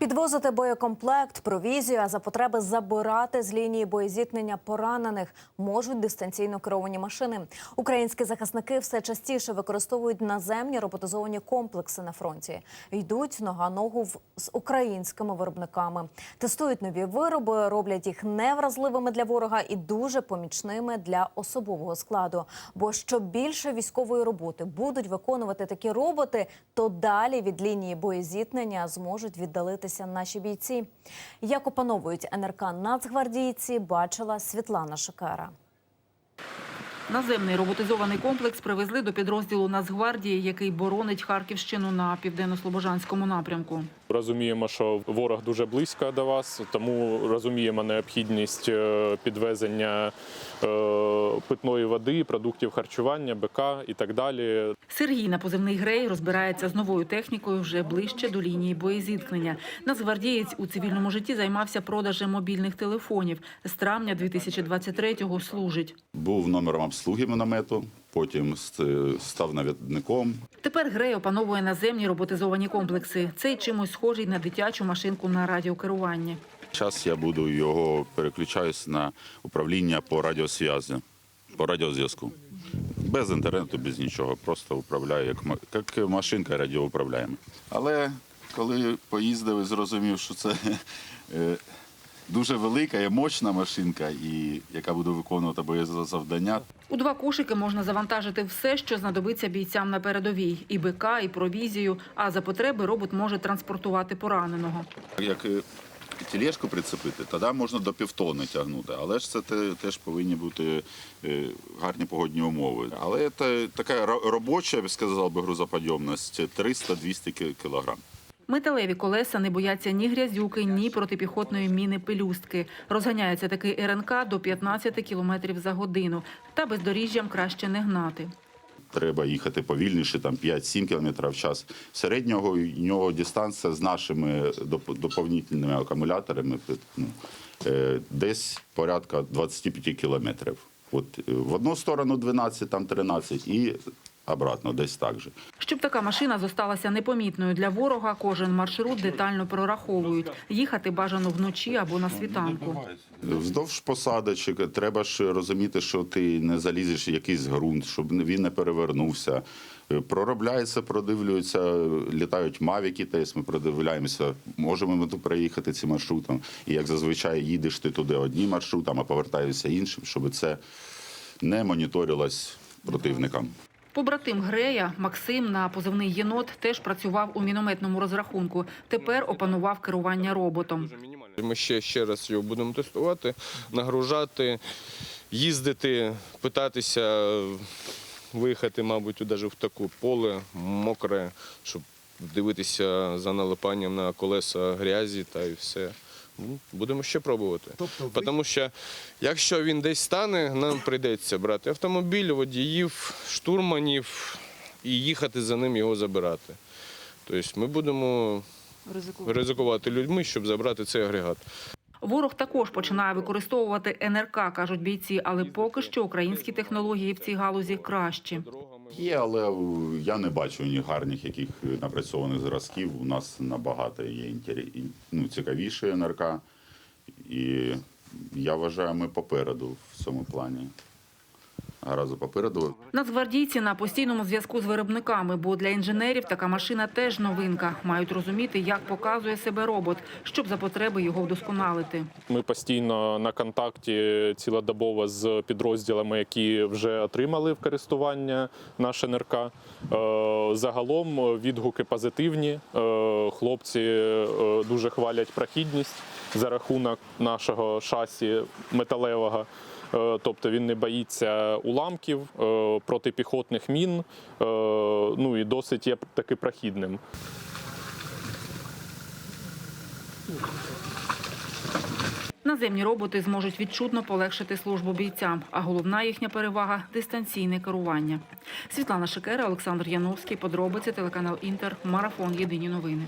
Підвозити боєкомплект, провізію, а за потреби забирати з лінії боєзіткнення поранених можуть дистанційно керовані машини. Українські захисники все частіше використовують наземні роботизовані комплекси на фронті. Йдуть нога ногу з українськими виробниками. Тестують нові вироби, роблять їх невразливими для ворога і дуже помічними для особового складу. Бо що більше військової роботи будуть виконувати такі роботи, то далі від лінії боєзіткнення зможуть віддалитися наші бійці. Як опановують НРК нацгвардійці, бачила Світлана Шикара. Наземний роботизований комплекс привезли до підрозділу Нацгвардії, який боронить Харківщину на південно-слобожанському напрямку. Розуміємо, що ворог дуже близько до вас, тому розуміємо необхідність е, підвезення е, питної води, продуктів харчування, БК і так далі. Сергій на позивний грей розбирається з новою технікою вже ближче до лінії боєзіткнення. Нацгвардієць у цивільному житті займався продажем мобільних телефонів. З травня 2023-го служить. Був номером обслуги міномету, потім став навідником. Тепер Грей опановує наземні роботизовані комплекси. Цей чимось схожий на дитячу машинку на радіокеруванні. Зараз я буду його переключаюсь на управління по радіосвязі, по радіозв'язку. Без інтернету, без нічого. Просто управляю як, як машинка радіоуправляємо. Але коли поїздив і зрозумів, що це е, дуже велика і мощна машинка, і яка буде виконувати бойове завдання, У два кошики можна завантажити все, що знадобиться бійцям на передовій: і БК, і провізію. А за потреби робот може транспортувати пораненого. Як е, тележку прицепити, тоді можна до півтони тягнути. Але ж це те- теж повинні бути е, гарні погодні умови. Але це така ро- робоча, я б сказав би, грузоподйомність 300-200 кілограм. Металеві колеса не бояться ні грязюки, ні протипіхотної міни пелюстки. Розганяється такий РНК до 15 км за годину. Та бездоріжжям краще не гнати. Треба їхати повільніше, там 5-7 км в час. Середнього нього дистанція з нашими доповнительними акумуляторами ну, е, десь порядка 25 кілометрів. От е, в одну сторону 12, там 13 і обратно десь так же. Щоб така машина зосталася непомітною для ворога, кожен маршрут детально прораховують. Їхати бажано вночі або на світанку. Вздовж посадочок треба ж розуміти, що ти не залізеш в якийсь ґрунт, щоб він не перевернувся. Проробляється, продивлюються, літають мавіки, теж ми продивляємося, можемо ми тут проїхати цим маршрутом. І як зазвичай їдеш ти туди одним маршрутом, а повертаєшся іншим, щоб це не моніторилось противникам. Побратим Грея Максим на позивний єнот теж працював у мінометному розрахунку. Тепер опанував керування роботом. Ми ще, ще раз його будемо тестувати, нагружати, їздити, питатися виїхати, мабуть, навіть в таке поле мокре, щоб дивитися за налипанням на колеса грязі та і все. Ну, Будемо ще пробувати. Тому що якщо він десь стане, нам прийдеться брати автомобіль, водіїв, штурманів і їхати за ним його забирати. Тобто ми будемо ризикувати людьми, щоб забрати цей агрегат. Ворог також починає використовувати НРК, кажуть бійці, але поки що українські технології в цій галузі кращі. Є, але я не бачу ні гарних яких напрацьованих зразків. У нас набагато є ну, цікавіше НРК. І я вважаю, ми попереду в цьому плані. Гаразд попереду. Нацгвардійці на постійному зв'язку з виробниками, бо для інженерів така машина теж новинка. Мають розуміти, як показує себе робот, щоб за потреби його вдосконалити. Ми постійно на контакті цілодобово з підрозділами, які вже отримали в користування наш НРК. Е, Загалом відгуки позитивні. Е, Хлопці е, дуже хвалять прохідність за рахунок нашого шасі металевого. Е, Тобто він не боїться уламків, е, протипіхотних мін, е, ну і досить є таки прохідним. Наземні роботи зможуть відчутно полегшити службу бійцям, а головна їхня перевага дистанційне керування. Світлана Шикера, Олександр Яновський, подробиці телеканал Інтер, марафон. Єдині новини.